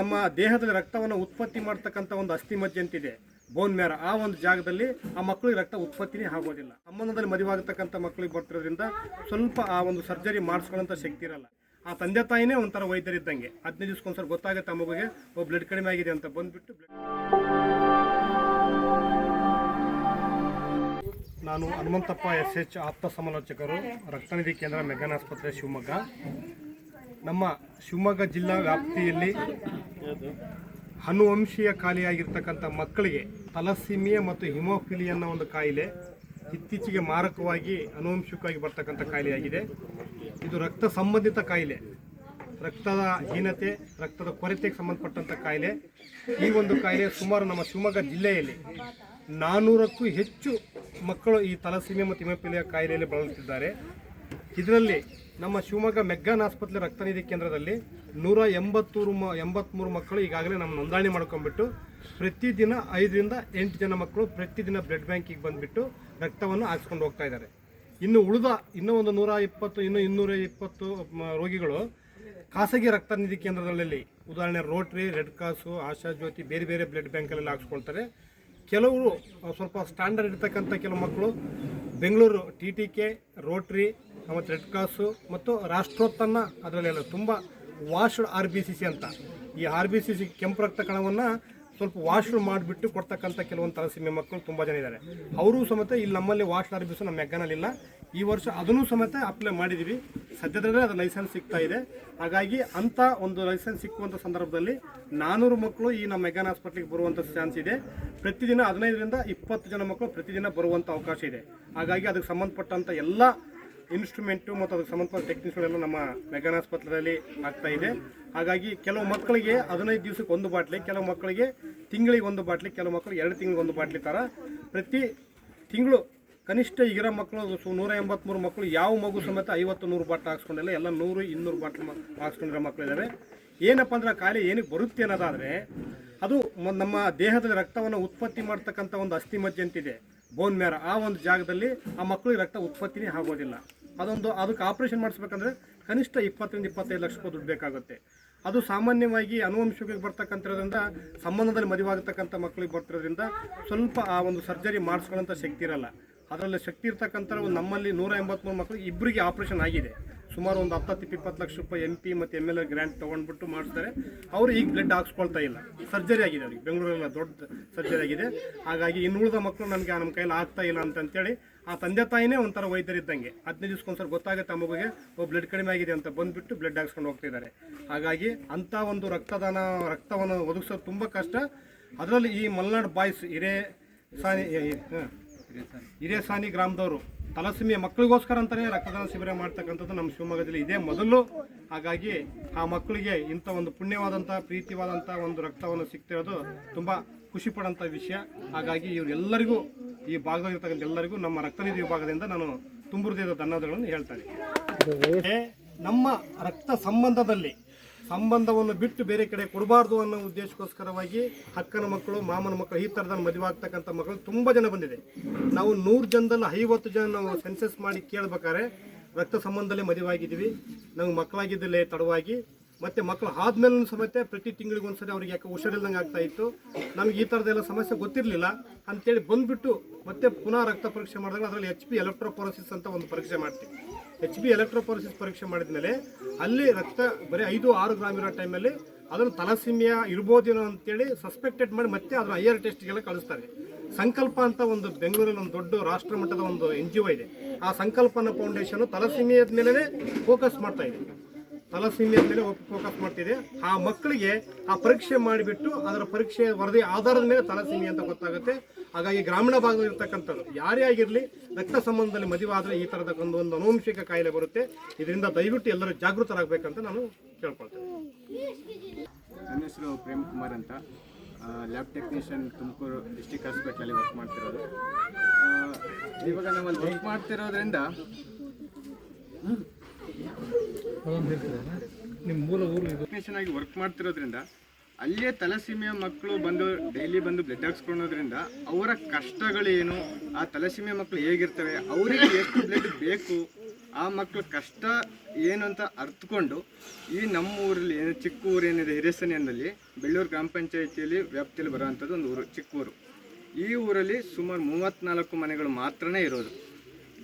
ನಮ್ಮ ದೇಹದಲ್ಲಿ ರಕ್ತವನ್ನು ಉತ್ಪತ್ತಿ ಮಾಡ್ತಕ್ಕಂಥ ಒಂದು ಅಸ್ಥಿ ಮಜ್ಜೆ ಅಂತಿದೆ. ಬೋನ್ ಮ್ಯಾರ ಆ ಒಂದು ಜಾಗದಲ್ಲಿ ಆ ಮಕ್ಕಳಿಗೆ ರಕ್ತ ಉತ್ಪತ್ತಿನೇ ಆಗೋದಿಲ್ಲ. ಸಂಬಂಧದಲ್ಲಿ ಮದುವಾಗತಕ್ಕಂಥ ಮಕ್ಕಳಿಗೆ ಬರ್ತಿರೋದ್ರಿಂದ ಸ್ವಲ್ಪ ಆ ಒಂದು ಸರ್ಜರಿ ಮಾಡಿಸ್ಕೊಳ್ಳೋಂಥ ಶಕ್ತಿ ಇರಲ್ಲ. ಆ ತಂದೆ ತಾಯಿನೇ ಒಂಥರ ವೈದ್ಯರಿದ್ದಂಗೆ. ಹದಿನೈದು ದಿವ್ಸಕ್ಕೊಂದ್ಸಲ ಗೊತ್ತಾಗುತ್ತೆ ಆ ಮಗುಗೆ, ಓ ಬ್ಲಡ್ ಕಡಿಮೆ ಆಗಿದೆ ಅಂತ ಬಂದ್ಬಿಟ್ಟು ನಾನು ಹನುಮಂತಪ್ಪ ಎಸ್ ಎಚ್ ಆಪ್ತ ಸಮಾಲೋಚಕರು, ರಕ್ತನಿಧಿ ಕೇಂದ್ರ ಮೆಗನ್ ಆಸ್ಪತ್ರೆ ಶಿವಮೊಗ್ಗ. ನಮ್ಮ ಶಿವಮೊಗ್ಗ ಜಿಲ್ಲಾ ವ್ಯಾಪ್ತಿಯಲ್ಲಿ ಅನುವಂಶೀಯ ಖಾಲಿಯಾಗಿರ್ತಕ್ಕಂಥ ಮಕ್ಕಳಿಗೆ ತಲಸೀಮಿಯಾ ಮತ್ತು ಹಿಮೋಫಿಲಿ ಅನ್ನೋ ಒಂದು ಕಾಯಿಲೆ ಇತ್ತೀಚೆಗೆ ಮಾರಕವಾಗಿ ಅನುವಂಶಿಕವಾಗಿ ಬರ್ತಕ್ಕಂಥ ಕಾಯಿಲೆಯಾಗಿದೆ. ಇದು ರಕ್ತ ಸಂಬಂಧಿತ ಕಾಯಿಲೆ. ರಕ್ತದ ಹೀನತೆ, ರಕ್ತದ ಕೊರತೆಗೆ ಸಂಬಂಧಪಟ್ಟಂಥ ಕಾಯಿಲೆ. ಈ ಒಂದು ಕಾಯಿಲೆ ಸುಮಾರು ನಮ್ಮ ಶಿವಮೊಗ್ಗ ಜಿಲ್ಲೆಯಲ್ಲಿ ನಾನ್ನೂರಕ್ಕೂ ಹೆಚ್ಚು ಮಕ್ಕಳು ಈ ತಲಸೀಮೆ ಮತ್ತು ಹಿಮೋಫಿಲಿಯ ಕಾಯಿಲೆಯಲ್ಲಿ ಬಳಲುತ್ತಿದ್ದಾರೆ. ಇದರಲ್ಲಿ ನಮ್ಮ ಶಿವಮೊಗ್ಗ ಮೆಗ್ಗಾನ್ ಆಸ್ಪತ್ರೆ ರಕ್ತನಿಧಿ ಕೇಂದ್ರದಲ್ಲಿ ನೂರ ಎಂಬತ್ತೂರು ಮ ಎಂಬತ್ತ್ಮೂರು ಮಕ್ಕಳು ಈಗಾಗಲೇ ನಮ್ಮ ನೋಂದಣಿ ಮಾಡ್ಕೊಂಡ್ಬಿಟ್ಟು ಪ್ರತಿದಿನ ಐದರಿಂದ ಎಂಟು ಜನ ಮಕ್ಕಳು ಪ್ರತಿದಿನ ಬ್ಲಡ್ ಬ್ಯಾಂಕಿಗೆ ಬಂದುಬಿಟ್ಟು ರಕ್ತವನ್ನು ಹಾಕ್ಸ್ಕೊಂಡು ಹೋಗ್ತಾ ಇದ್ದಾರೆ. ಇನ್ನು ಉಳಿದ ಇನ್ನೂ ಒಂದು ನೂರ ಇಪ್ಪತ್ತು, ಇನ್ನು ಇನ್ನೂರ ಇಪ್ಪತ್ತು ರೋಗಿಗಳು ಖಾಸಗಿ ರಕ್ತನಿಧಿ ಕೇಂದ್ರಗಳಲ್ಲಿ ಉದಾಹರಣೆ rotary, red cross, Asha Jyothi ಬೇರೆ ಬೇರೆ ಬ್ಲಡ್ ಬ್ಯಾಂಕಲ್ಲೆಲ್ಲ ಹಾಕ್ಸ್ಕೊಳ್ತಾರೆ. ಕೆಲವರು ಸ್ವಲ್ಪ ಸ್ಟ್ಯಾಂಡರ್ಡ್ ಇರ್ತಕ್ಕಂಥ ಕೆಲವು ಮಕ್ಕಳು Bengaluru, T T K, rotary ಮತ್ತು ರೆಡ್ ಕ್ರಾಸು ಮತ್ತು ರಾಷ್ಟ್ರೋತ್ತನ್ನ ಅದರಲ್ಲೆಲ್ಲ ತುಂಬ washed R B C C ಅಂತ. ಈ ಆರ್ ಬಿ ಸಿ ಸಿ ಕೆಂಪು ರಕ್ತ ಕಣವನ್ನು ಸ್ವಲ್ಪ ವಾಶ್ ಮಾಡಿಬಿಟ್ಟು ಕೊಡ್ತಕ್ಕಂಥ ಕೆಲವೊಂದು ತಲಸೀಮೆ ಮಕ್ಕಳು ತುಂಬ ಜನ ಇದ್ದಾರೆ. ಅವರು ಸಮೇತ ಇಲ್ಲಿ ನಮ್ಮಲ್ಲಿ ವಾಶ್ ಆರ್ ಬಿ ಸಿ ನಮ್ಮ ಮೆಗ್ಗನಲ್ಲಿಲ್ಲ. ಈ ವರ್ಷ ಅದನ್ನು ಸಮೇತ ಅಪ್ಲೈ ಮಾಡಿದ್ದೀವಿ. ಸದ್ಯದಲ್ಲೇ ಅದು ಲೈಸೆನ್ಸ್ ಸಿಗ್ತಾ ಇದೆ. ಹಾಗಾಗಿ ಅಂಥ ಒಂದು ಲೈಸೆನ್ಸ್ ಸಿಕ್ಕುವಂಥ ಸಂದರ್ಭದಲ್ಲಿ ನಾನೂರು ಮಕ್ಕಳು ಈ ನಮ್ಮ ಮೆಗಾನ್ ಹಾಸ್ಪಿಟ್ಲಿಗೆ ಬರುವಂಥ ಚಾನ್ಸ್ ಇದೆ. ಪ್ರತಿದಿನ ಹದಿನೈದರಿಂದ ಇಪ್ಪತ್ತು ಜನ ಮಕ್ಕಳು ಪ್ರತಿದಿನ ಬರುವಂಥ ಅವಕಾಶ ಇದೆ. ಹಾಗಾಗಿ ಅದಕ್ಕೆ ಸಂಬಂಧಪಟ್ಟಂಥ ಎಲ್ಲ ಇನ್ಸ್ಟ್ರೂಮೆಂಟು ಮತ್ತು ಅದಕ್ಕೆ ಸಂಬಂಧಪಟ್ಟ ಟೆಕ್ನಿಕ್ಸ್ಗಳೆಲ್ಲ ನಮ್ಮ ಮೆಗಾನ್ ಆಸ್ಪತ್ರೆಯಲ್ಲಿ ಆಗ್ತಾ ಇದೆ. ಹಾಗಾಗಿ ಕೆಲವು ಮಕ್ಕಳಿಗೆ ಹದಿನೈದು ದಿವಸಕ್ಕೆ ಒಂದು ಬಾಟ್ಲಿ, ಕೆಲವು ಮಕ್ಕಳಿಗೆ ತಿಂಗಳಿಗೆ ಒಂದು ಬಾಟ್ಲಿ, ಕೆಲವು ಮಕ್ಕಳು ಎರಡು ತಿಂಗಳಿಗೆ ಒಂದು ಬಾಟ್ಲಿ ಥರ ಪ್ರತಿ ತಿಂಗಳು ಕನಿಷ್ಠ ಈಗಿರೋ ಮಕ್ಕಳು ನೂರ ಎಂಬತ್ಮೂರು ಮಕ್ಕಳು ಯಾವ ಮಗು ಸಮೇತ ಐವತ್ತು ನೂರು ಬಾಟ್ಲು ಹಾಕ್ಸ್ಕೊಂಡಿಲ್ಲ, ಎಲ್ಲ ನೂರು, ಇನ್ನೂರು ಬಾಟ್ಲು ಹಾಕ್ಸ್ಕೊಂಡಿರೋ ಮಕ್ಕಳಿದ್ದಾರೆ ಏನಪ್ಪ ಅಂದ್ರೆ ಕಾಯಿಲೆ ಏನಕ್ಕೆ ಬರುತ್ತೆ ಅನ್ನೋದಾದರೆ ಅದು ನಮ್ಮ ದೇಹದಲ್ಲಿ ರಕ್ತವನ್ನು ಉತ್ಪತ್ತಿ ಮಾಡ್ತಕ್ಕಂಥ ಒಂದು ಅಸ್ಥಿ ಮಜ್ಜೆ ಅಂತಿದೆ ಬೋನ್ ಮ್ಯಾರ ಆ ಒಂದು ಜಾಗದಲ್ಲಿ ಆ ಮಕ್ಕಳಿಗೆ ರಕ್ತ ಉತ್ಪತ್ತಿನೇ ಆಗೋದಿಲ್ಲ. ಅದೊಂದು, ಅದಕ್ಕೆ ಆಪರೇಷನ್ ಮಾಡಿಸ್ಬೇಕಂದ್ರೆ ಕನಿಷ್ಠ ಇಪ್ಪತ್ತರಿಂದ ಇಪ್ಪತ್ತೈದು ಲಕ್ಷ ರೂಪಾಯಿ ದುಡ್ಡು ಬೇಕಾಗುತ್ತೆ. ಅದು ಸಾಮಾನ್ಯವಾಗಿ ಅನುವಂಶಿಕರಿಗೆ ಬರ್ತಕ್ಕಂಥದ್ರಿಂದ, ಸಂಬಂಧದಲ್ಲಿ ಮದುವಾಗತಕ್ಕಂಥ ಮಕ್ಕಳಿಗೆ ಬರ್ತಿರೋದ್ರಿಂದ ಸ್ವಲ್ಪ ಆ ಒಂದು ಸರ್ಜರಿ ಮಾಡಿಸ್ಕೊಳ್ಳೋಂಥ ಶಕ್ತಿ ಇರಲ್ಲ. ಅದರಲ್ಲಿ ಶಕ್ತಿ ಇರ್ತಕ್ಕಂಥ ಒಂದು ನಮ್ಮಲ್ಲಿ ನೂರ ಎಂಬತ್ತ್ಮೂರು ಮಕ್ಕಳು ಇಬ್ಬರಿಗೆ ಆಪರೇಷನ್ ಆಗಿದೆ. ಸುಮಾರು ಒಂದು ಹತ್ತತ್ತು, ಇಪ್ಪತ್ತು ಲಕ್ಷ ರೂಪಾಯಿ ಎಂ ಪಿ ಮತ್ತು ಎಂ ಎಲ್ ಎ ಗ್ರ್ಯಾಂಟ್ ತೊಗೊಂಡ್ಬಿಟ್ಟು ಮಾಡಿಸ್ತಾರೆ ಅವರು ಈಗ ಬ್ಲಡ್ ಹಾಕ್ಸ್ಕೊಳ್ತಾ ಇಲ್ಲ. ಸರ್ಜರಿ ಆಗಿದೆ ಅವ್ರಿಗೆ ಬೆಂಗಳೂರಲ್ಲ ದೊಡ್ಡ ಸರ್ಜರಿ ಆಗಿದೆ. ಹಾಗಾಗಿ ಇನ್ನು ಉಳಿದ ಮಕ್ಕಳು ನನಗೆ ನಮ್ಮ ಕೈಯಲ್ಲಿ ಆಗ್ತಾ ಇಲ್ಲ ಅಂತಂತೇಳಿ ಆ ತಂದೆ ತಾಯಿನೇ ಒಂಥರ ವೈದ್ಯರಿದ್ದಂಗೆ. ಹದಿನೈದು ದಿವ್ಸಕ್ಕೊಂದ್ಸಲ ಗೊತ್ತಾಗುತ್ತೆ ಆ ಮಗುಗೆ ಓ ಬ್ಲಡ್ ಕಡಿಮೆ ಆಗಿದೆ ಅಂತ ಬಂದುಬಿಟ್ಟು ಬ್ಲಡ್ ಹಾಕ್ಸ್ಕೊಂಡು ಹೋಗ್ತಿದ್ದಾರೆ. ಹಾಗಾಗಿ ಅಂಥ ಒಂದು ರಕ್ತದಾನ ರಕ್ತವನ್ನು ಒದಗಿಸೋದು ತುಂಬ ಕಷ್ಟ. ಅದರಲ್ಲಿ ಈ ಮಲ್ನಾಡ್ ಬಾಯ್ಸ್ ಹಿರೇ ಸಾನಿ ಹ, ಹಿರೇಸಾನಿ ಗ್ರಾಮದವರು ತಲಸಿಮೆ ಮಕ್ಕಳಿಗೋಸ್ಕರ ಅಂತಲೇ ರಕ್ತದಾನ ಶಿಬಿರ ಮಾಡ್ತಕ್ಕಂಥದ್ದು ನಮ್ಮ ಶಿವಮೊಗ್ಗದಲ್ಲಿ ಇದೇ ಮೊದಲು. ಹಾಗಾಗಿ ಆ ಮಕ್ಕಳಿಗೆ ಇಂಥ ಒಂದು ಪುಣ್ಯವಾದಂಥ ಪ್ರೀತಿವಾದಂಥ ಒಂದು ರಕ್ತವನ್ನು ಸಿಗ್ತಿರೋದು ತುಂಬ ಖುಷಿ ಪಡೋಂಥ ವಿಷಯ. ಹಾಗಾಗಿ ಇವರೆಲ್ಲರಿಗೂ ಈ ಭಾಗದಲ್ಲಿರ್ತಕ್ಕಂಥ ಎಲ್ಲರಿಗೂ ನಮ್ಮ ರಕ್ತನಿಧಿ ವಿಭಾಗದಿಂದ ನಾನು ತುಂಬ ಹೃದಯದ ಧನ್ಯವಾದಗಳನ್ನು ಹೇಳ್ತಾರೆ ಏ, ನಮ್ಮ ರಕ್ತ ಸಂಬಂಧದಲ್ಲಿ ಸಂಬಂಧವನ್ನು ಬಿಟ್ಟು ಬೇರೆ ಕಡೆ ಕೊಡಬಾರ್ದು ಅನ್ನೋ ಉದ್ದೇಶಕ್ಕೋಸ್ಕರವಾಗಿ ಅಕ್ಕನ ಮಕ್ಕಳು ಮಾಮನ ಮಕ್ಕಳು ಈ ಥರದ ಮದುವೆ ಆಗ್ತಕ್ಕಂಥ ಮಕ್ಕಳು ತುಂಬ ಜನ ಬಂದಿದೆ. ನಾವು ನೂರು ಜನದಲ್ಲಿ ಐವತ್ತು ಜನ ನಾವು ಸೆನ್ಸಸ್ ಮಾಡಿ ಕೇಳಬೇಕಾದ್ರೆ ರಕ್ತ ಸಂಬಂಧದಲ್ಲಿ ಮದುವೆ ಆಗಿದ್ದೀವಿ. ನಮ್ಗೆ ಮಕ್ಕಳಾಗಿದ್ದಲ್ಲೇ ತಡವಾಗಿ ಮತ್ತೆ ಮಕ್ಕಳು ಆದ್ಮೇಲೆ ಸಮೇತ ಪ್ರತಿ ತಿಂಗಳಿಗೆ ಒಂದ್ಸರಿ ಅವ್ರಿಗೆ ಯಾಕೆ ಹುಷಾರಿಲ್ದಂಗೆ ಆಗ್ತಾ ಇತ್ತು. ನಮ್ಗೆ ಈ ಥರದ್ದೆಲ್ಲ ಸಮಸ್ಯೆ ಗೊತ್ತಿರಲಿಲ್ಲ. ಅಂತೇಳಿ ಬಂದ್ಬಿಟ್ಟು ಮತ್ತೆ ಪುನಃ ರಕ್ತ ಪರೀಕ್ಷೆ ಮಾಡಿದಾಗ ಅದರಲ್ಲಿ ಎಚ್ ಪಿ ಎಲೆಕ್ಟ್ರೋಪೋರೋಸಿಸ್ ಅಂತ ಒಂದು ಪರೀಕ್ಷೆ ಮಾಡ್ತೀವಿ. ಎಚ್ ಬಿ ಎಲೆಕ್ಟ್ರೋಪೋರೋಸಿಸ್ ಪರೀಕ್ಷೆ ಮಾಡಿದ್ಮೇಲೆ ಅಲ್ಲಿ ರಕ್ತ ಬರೀ ಐದು ಆರು ಗ್ರಾಮ್ ಇರೋ ಟೈಮಲ್ಲಿ ಅದನ್ನು ತಲಸೀಮಿಯಾ ಇರ್ಬೋದೇನೋ ಅಂತೇಳಿ ಸಸ್ಪೆಕ್ಟೆಡ್ ಮಾಡಿ ಮತ್ತೆ ಅದರ ಹೈಯರ್ ಟೆಸ್ಟ್ಗೆಲ್ಲ ಕಳಿಸ್ತಾರೆ. ಸಂಕಲ್ಪ ಅಂತ ಒಂದು ಬೆಂಗಳೂರಲ್ಲಿ ಒಂದು ದೊಡ್ಡ ರಾಷ್ಟ್ರ ಮಟ್ಟದ ಒಂದು ಎನ್ ಜಿ ಒ ಇದೆ. ಆ ಸಂಕಲ್ಪನ ಫೌಂಡೇಶನ್ ತಲಸಿಮಿಯದ ಮೇಲೆ ಫೋಕಸ್ ಮಾಡ್ತಾ ಇದೆ. ತಲಸೀಮಿಯದ ಮೇಲೆ ಫೋಕಸ್ ಮಾಡ್ತಿದೆ. ಆ ಮಕ್ಕಳಿಗೆ ಆ ಪರೀಕ್ಷೆ ಮಾಡಿಬಿಟ್ಟು ಅದರ ಪರೀಕ್ಷೆ ವರದಿ ಆಧಾರದ ಮೇಲೆ ತಲಸಿಮಿ ಅಂತ ಗೊತ್ತಾಗುತ್ತೆ. ಹಾಗಾಗಿ ಗ್ರಾಮೀಣ ಭಾಗದಲ್ಲಿ ಇರ್ತಕ್ಕಂಥದ್ದು ಯಾರೇ ಆಗಿರಲಿ, ರಕ್ತ ಸಂಬಂಧದಲ್ಲಿ ಮದುವೆ ಈ ಥರದ ಒಂದು ಒಂದು ಅನುವಂಶಿಕ ಕಾಯಿಲೆ ಬರುತ್ತೆ. ಇದರಿಂದ ದಯವಿಟ್ಟು ಎಲ್ಲರೂ ಜಾಗೃತರಾಗಬೇಕಂತ ನಾನು ಕೇಳ್ಕೊಳ್ತೇನೆ. ನನ್ನ ಹೆಸರು ಪ್ರೇಮ್ ಕುಮಾರ್ ಅಂತ. ಲ್ಯಾಬ್ ಟೆಕ್ನಿಷಿಯನ್ ತುಮಕೂರು ಡಿಸ್ಟಿಕ್ ಹಾಸ್ಪಿಟ್ಲಲ್ಲಿ ವರ್ಕ್ ಮಾಡ್ತಿರೋದು. ಇವಾಗ ನಾವು ವರ್ಕ್ ಮಾಡ್ತಿರೋದ್ರಿಂದ ನಿಮ್ಮ ಊರು ವರ್ಕ್ ಮಾಡ್ತಿರೋದ್ರಿಂದ, ಅಲ್ಲೇ ತಲಸೀಮೆಯ ಮಕ್ಕಳು ಬಂದು ಡೈಲಿ ಬಂದು ಬ್ಲಡ್ ಹಾಕ್ಸ್ಕೊಳೋದ್ರಿಂದ ಅವರ ಕಷ್ಟಗಳೇನು, ಆ ತಲಸೀಮೆಯ ಮಕ್ಕಳು ಹೇಗಿರ್ತವೆ, ಅವರಿಗೆ ಎಷ್ಟು ಬ್ಲಡ್ ಬೇಕು, ಆ ಮಕ್ಕಳ ಕಷ್ಟ ಏನು ಅಂತ ಅರ್ಥಕೊಂಡು ಈ ನಮ್ಮ ಊರಲ್ಲಿ ಏನು ಚಿಕ್ಕ ಊರೇನಿದೆ ಹಿರೇಸನಿಯಲ್ಲಿ ಬೆಳ್ಳೂರು ಗ್ರಾಮ ಪಂಚಾಯಿತಿಯಲ್ಲಿ ವ್ಯಾಪ್ತಿಯಲ್ಲಿ ಬರುವಂಥದ್ದು ಒಂದು ಊರು, ಚಿಕ್ಕ ಊರು. ಈ ಊರಲ್ಲಿ ಸುಮಾರು ಮೂವತ್ತ್ನಾಲ್ಕು ಮನೆಗಳು ಮಾತ್ರನೇ ಇರೋದು.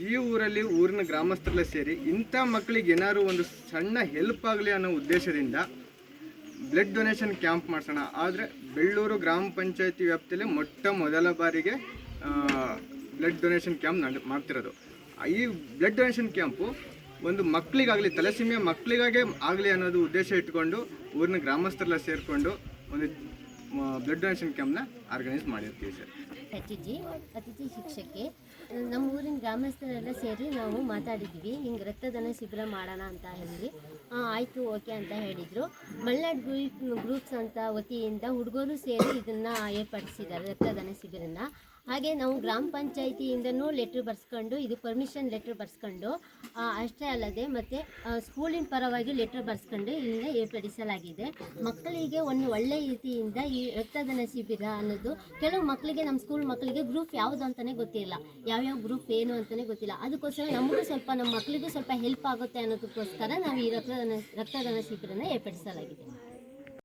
ಈ ಊರಲ್ಲಿ ಊರಿನ ಗ್ರಾಮಸ್ಥರೆಲ್ಲ ಸೇರಿ ಇಂಥ ಮಕ್ಕಳಿಗೆ ಏನಾದರೂ ಒಂದು ಸಣ್ಣ ಹೆಲ್ಪ್ ಆಗಲಿ ಅನ್ನೋ ಉದ್ದೇಶದಿಂದ ಬ್ಲಡ್ ಡೊನೇಷನ್ ಕ್ಯಾಂಪ್ ಮಾಡಿಸೋಣ. ಆದರೆ ಬೆಳ್ಳೂರು ಗ್ರಾಮ ಪಂಚಾಯತಿ ವ್ಯಾಪ್ತಿಯಲ್ಲಿ ಮೊಟ್ಟ ಮೊದಲ ಬಾರಿಗೆ ಬ್ಲಡ್ ಡೊನೇಷನ್ ಕ್ಯಾಂಪ್ ನಡೆ, ಮಾಡ್ತಿರೋದು. ಈ ಬ್ಲಡ್ ಡೊನೇಷನ್ ಕ್ಯಾಂಪು ಒಂದು ಮಕ್ಕಳಿಗಾಗಲಿ ತಲೆಸೀಮೆಯ ಮಕ್ಕಳಿಗಾಗೆ ಆಗಲಿ ಅನ್ನೋದು ಉದ್ದೇಶ ಇಟ್ಕೊಂಡು ಊರಿನ ಗ್ರಾಮಸ್ಥರೆಲ್ಲ ಸೇರಿಕೊಂಡು ಒಂದು ಬ್ಲಡ್ ಡೊನೇಷನ್ ಕ್ಯಾಂಪ್ನ ಆರ್ಗನೈಸ್ ಮಾಡಿರ್ತೀವಿ ಸರ್. ಅತಿಥಿ ಅತಿಥಿ ಶಿಕ್ಷಕಿ ನಮ್ಮ ಊರಿನ ಗ್ರಾಮಸ್ಥರೆಲ್ಲ ಸೇರಿ ನಾವು ಮಾತಾಡಿದ್ವಿ ಹಿಂಗೆ ರಕ್ತದಾನ ಶಿಬಿರ ಮಾಡೋಣ ಅಂತ ಹೇಳಿ. ಆಯಿತು, ಓಕೆ ಅಂತ ಹೇಳಿದರು. ಮಲ್ನಾಡ್ ಗ್ರೂಪ್ ಗ್ರೂಪ್ಸ್ ಅಂತ ವತಿಯಿಂದ ಹುಡುಗರು ಸೇರಿ ಇದನ್ನು ಏರ್ಪಡಿಸಿದ್ದಾರೆ, ರಕ್ತದಾನ ಶಿಬಿರನ ಹಾಗೆ ನಾವು ಗ್ರಾಮ ಪಂಚಾಯಿತಿಯಿಂದನೂ ಲೆಟ್ರ್ ಬರ್ಸ್ಕೊಂಡು, ಇದು ಪರ್ಮಿಷನ್ ಲೆಟ್ರ್ ಬರ್ಸ್ಕೊಂಡು ಅಷ್ಟೇ ಅಲ್ಲದೆ ಮತ್ತು ಸ್ಕೂಲಿನ ಪರವಾಗಿ ಲೆಟ್ರ್ ಬರ್ಸ್ಕೊಂಡು ಇಲ್ಲಿಂದ ಏರ್ಪಡಿಸಲಾಗಿದೆ. ಮಕ್ಕಳಿಗೆ ಒಂದು ಒಳ್ಳೆಯ ರೀತಿಯಿಂದ ಈ ರಕ್ತದಾನ ಶಿಬಿರ ಅನ್ನೋದು, ಕೆಲವು ಮಕ್ಕಳಿಗೆ ನಮ್ಮ ಸ್ಕೂಲ್ ಮಕ್ಕಳಿಗೆ ಗ್ರೂಪ್ ಯಾವುದು ಅಂತಲೇ ಗೊತ್ತಿಲ್ಲ. ಯಾವ್ಯಾವ ಗ್ರೂಪ್ ಏನು ಅಂತಲೇ ಗೊತ್ತಿಲ್ಲ. ಅದಕ್ಕೋಸ್ಕರ ನಮಗೂ ಸ್ವಲ್ಪ, ನಮ್ಮ ಮಕ್ಕಳಿಗೂ ಸ್ವಲ್ಪ ಹೆಲ್ಪ್ ಆಗುತ್ತೆ ಅನ್ನೋದಕ್ಕೋಸ್ಕರ ನಾವು ಈ ರಕ್ತದಾನ ರಕ್ತದಾನ ಶಿಬಿರನ ಏರ್ಪಡಿಸಲಾಗಿದೆ.